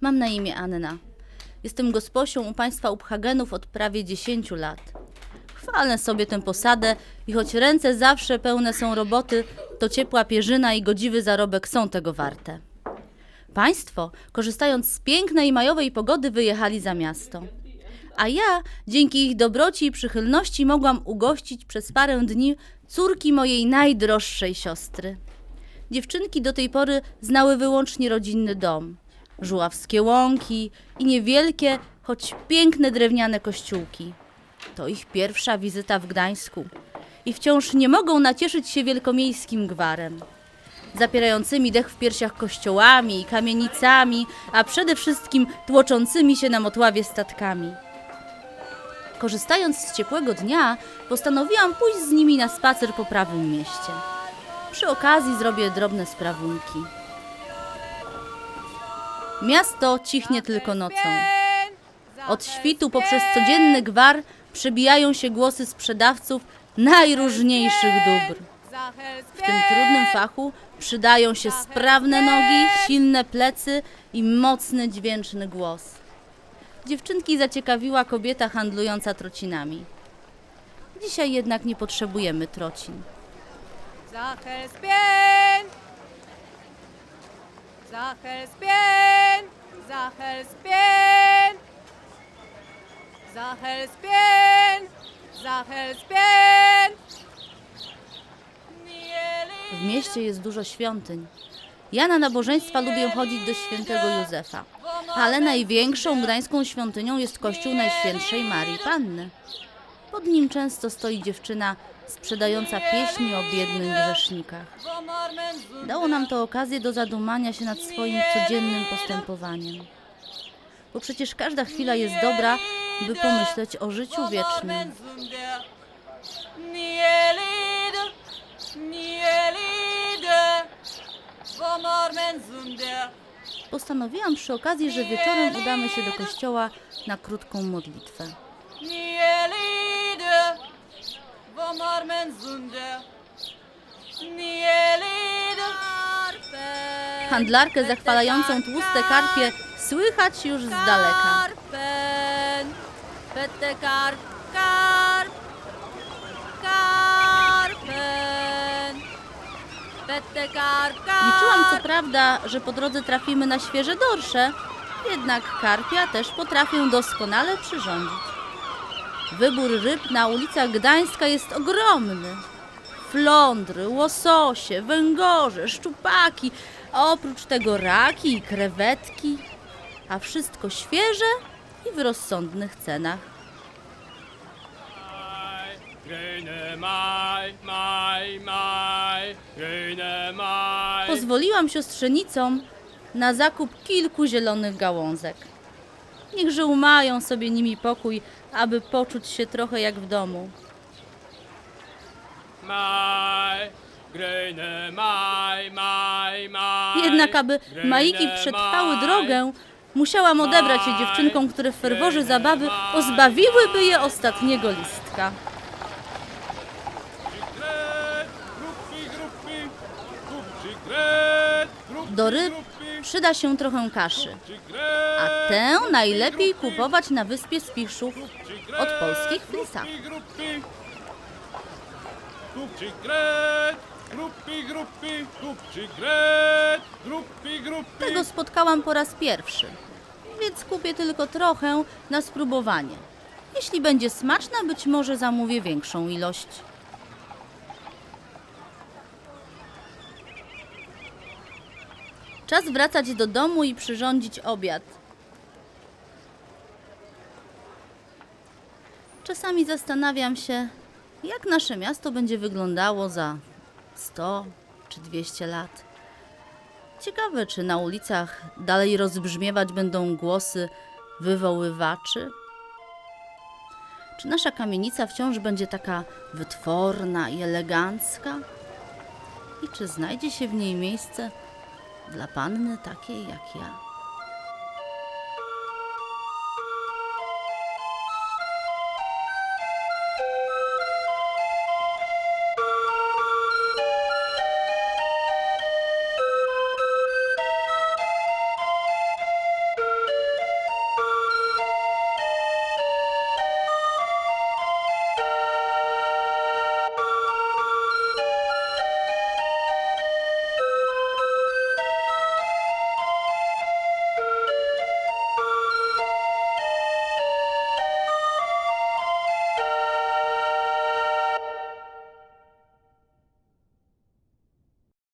Mam na imię Anna. Jestem gosposią u państwa Uphagenów od prawie 10 lat. Chwalę sobie tę posadę i choć ręce zawsze pełne są roboty, to ciepła pierzyna i godziwy zarobek są tego warte. Państwo, korzystając z pięknej majowej pogody, wyjechali za miasto. A ja, dzięki ich dobroci i przychylności, mogłam ugościć przez parę dni córki mojej najdroższej siostry. Dziewczynki do tej pory znały wyłącznie rodzinny dom, żuławskie łąki i niewielkie, choć piękne drewniane kościółki. To ich pierwsza wizyta w Gdańsku i wciąż nie mogą nacieszyć się wielkomiejskim gwarem. Zapierającymi dech w piersiach kościołami kamienicami, a przede wszystkim tłoczącymi się na motławie statkami. Korzystając z ciepłego dnia, postanowiłam pójść z nimi na spacer po prawym mieście. Przy okazji zrobię drobne sprawunki. Miasto cichnie tylko nocą. Od świtu poprzez codzienny gwar przebijają się głosy sprzedawców najróżniejszych dóbr. W tym trudnym fachu przydają się sprawne nogi, silne plecy i mocny, dźwięczny głos. Dziewczynki zaciekawiła kobieta handlująca trocinami. Dzisiaj jednak nie potrzebujemy trocin. Zachęspien! Zachęspien! Zachęspien! Zachęspien! W mieście jest dużo świątyń. Ja na nabożeństwa lubię chodzić do świętego Józefa, ale największą gdańską świątynią jest kościół Najświętszej Marii Panny. Pod nim często stoi dziewczyna sprzedająca pieśni o biednych grzesznikach. Dało nam to okazję do zadumania się nad swoim codziennym postępowaniem. Bo przecież każda chwila jest dobra, by pomyśleć o życiu wiecznym. Postanowiłam przy okazji, że wieczorem udamy się do kościoła na krótką modlitwę. Handlarkę zachwalającą tłuste karpie słychać już z daleka. Liczyłam co prawda, że po drodze trafimy na świeże dorsze, jednak karpia też potrafię doskonale przyrządzić. Wybór ryb na ulicach Gdańska jest ogromny. Flądry, łososie, węgorze, szczupaki, a oprócz tego raki i krewetki, a wszystko świeże i w rozsądnych cenach. Grüne Mai, Mai, Mai, grüne Mai. Pozwoliłam siostrzenicom na zakup kilku zielonych gałązek. Niechże umają sobie nimi pokój, aby poczuć się trochę jak w domu. Mai, grüne Mai, Mai, Mai. Jednak aby grüne majiki przetrwały Mai. drogę, musiałam odebrać je dziewczynkom, które w ferworze zabawy pozbawiłyby je ostatniego listka. Do ryb przyda się trochę kaszy, a tę najlepiej kupować na wyspie Spiszów od polskich gruppi, gruppi. Tego spotkałam po raz pierwszy, więc kupię tylko trochę na spróbowanie. Jeśli będzie smaczna, być może zamówię większą ilość. Czas wracać do domu i przyrządzić obiad. Czasami zastanawiam się, jak nasze miasto będzie wyglądało za 100 czy 200 lat. Ciekawe, czy na ulicach dalej rozbrzmiewać będą głosy wywoływaczy? Czy nasza kamienica wciąż będzie taka wytworna i elegancka? I czy znajdzie się w niej miejsce Dla panny takiej jak ja.